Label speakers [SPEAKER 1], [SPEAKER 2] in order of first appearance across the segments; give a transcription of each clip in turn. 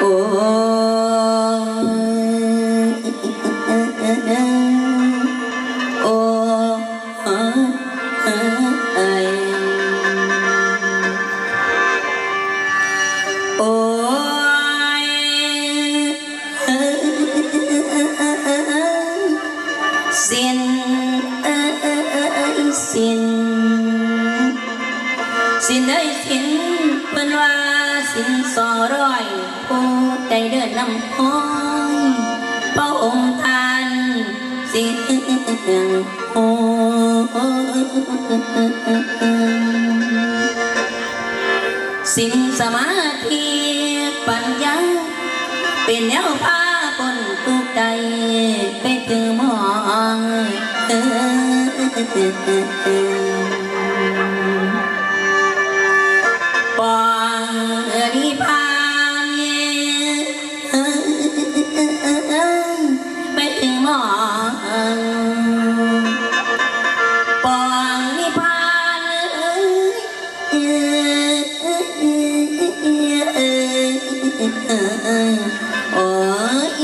[SPEAKER 1] xin ơi xin xin ơi xin สอร้อยผู้ใจเดินนำห้อยพระองค์ท่านสิโอสินสมาธิปัญญาเป็นแนวพาปนทุกใจไปถึงหมองเออ ปถึงหมองปองนิพพานโอ้ย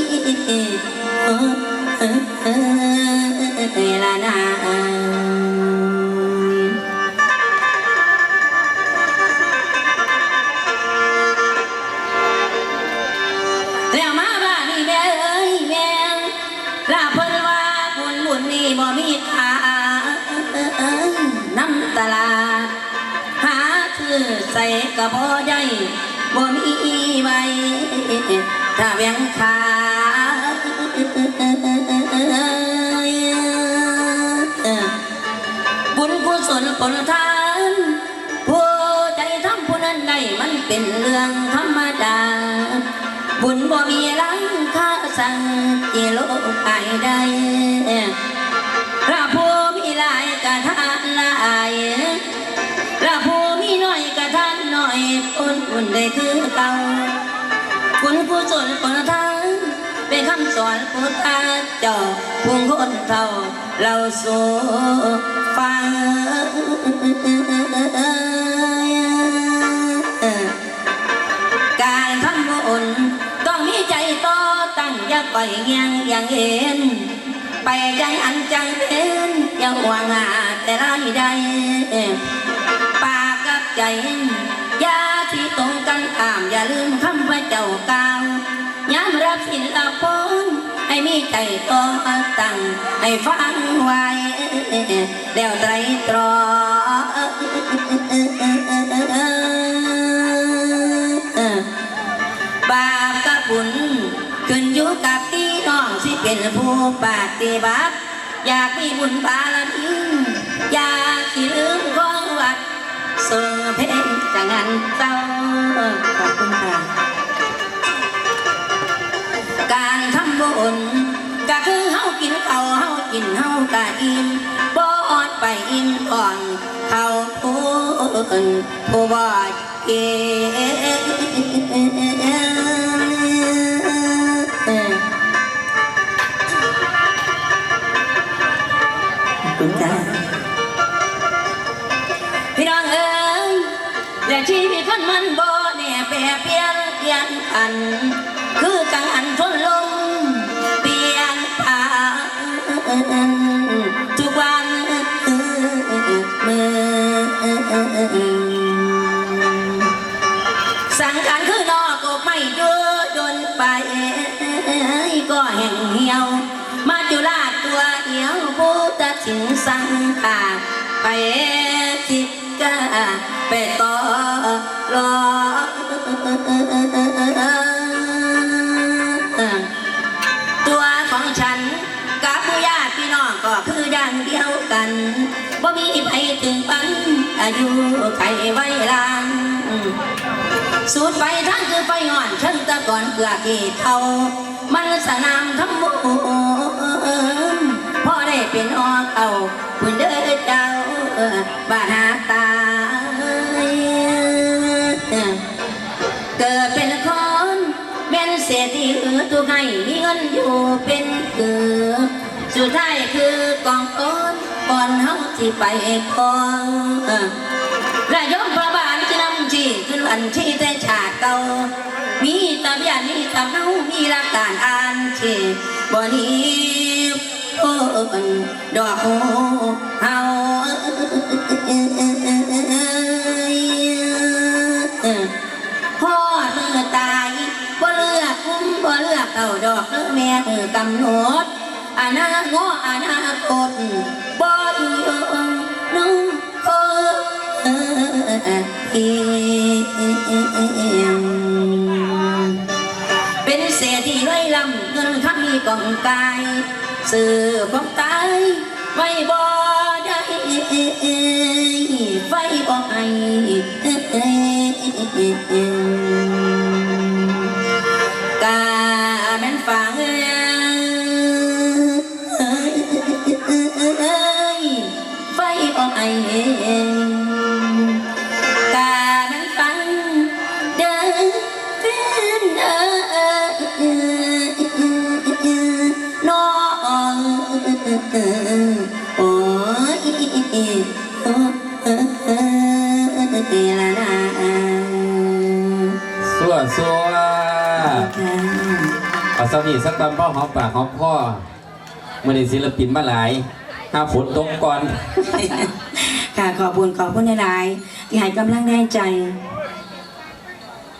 [SPEAKER 1] ละนา หาชื่อใส่กระพอได้บ่มีไว้ถ้าแบงขาบุญกุศลผลทานผู้ใจทำผู้นั้นได้มันเป็นเรื่องธรรมดา บุญบ่มีรังค่าสั่งที่โลกไปได้ ได้คือเก่าคุณผู้สนคนทางเป็นคำสอนพุทธเจ้าพุงคนเท่าเราสู่ฟังการทำบุญต้องมีใจโตตั้งอย่าปล่อยเงียงอย่างเห็นไปใจอันจังเป็นอย่าหวงหาแต่ไรใดปากกับใจ อย่าลืมคำว่าเจ้ากล่าย้ำรับสินละพนให้มีใจต่อตั้งให้ฟังไว้แล้วไตรตรองบาปกับบุญขึ้นอยู่กับที่น้องสิเป็นผู้ปฏิบัติอยากมีบุญบารมีอยากสิลืมของวัดส่งเพล งจังงันเจ้าขอบคุณค่ะ การทำบุญก็คือเฮากินเขาเฮากินเฮากะอิ่มบ่อดไปอิ่มก่อนเขาผู้อื่นผู้บ่เก่คุณจ้า ชีวิตคนมันบ่แน่แปรเปลี่ยนเปลี่ยนอัน คือกังอันทนลมเปลี่ยนผ่านทุกวันมือสังขารคือนอกก็ไม่ดูจนไปก็แห่งเหี่ยว มาจุฬาตัวเหี่ยวผู้ตัดสินสังขาไปคิดกาไปต่อ ตัวของฉันกับผู้ญาติพี่น้องก็คืออย่างเดียวกันบ่มีไปถึงปันอายุไขไว้ลางสูดไฟทั้งคือไฟอ่อนฉันตะก่อนเกลือกีเท่า มันสนามทั้งบุญพ่ สุดท้ายคือกองต้นก่อนเฮาที่ไปกองระยมพระบาทจะนำที่ขึ้นวันที่แต่ชาเก่ามีตาบยานมีตาเฮามีหลักการอ่านที่บ่นี้โอ้ดอกเฮาพ่อเลือตายบ่เลือกคุ้มบ่เลือกเอาดอกเลือแม่เออกำหนด อนาโงอนาคตบ่อีเอิงนุ่งเออเออเออเออที่ไว้ลำเงินข้ามีกองกายสื่อของตายไว้บ่ได้ไฟบ่ให้ บ่ให้กาแม่นฟังเด้อเป็นเอ้ยน้องโอ้ยโอ้ยละนา
[SPEAKER 2] สัวสัวเอาสามีสักตอนพ่อหอมปากหอมพ่อมื่อนี้ศิลปินมาหลายห้าฝนตกก่อน
[SPEAKER 1] ค่ะขอบคุณขอบคุณหลายๆที่ให้กำลังแรงใจ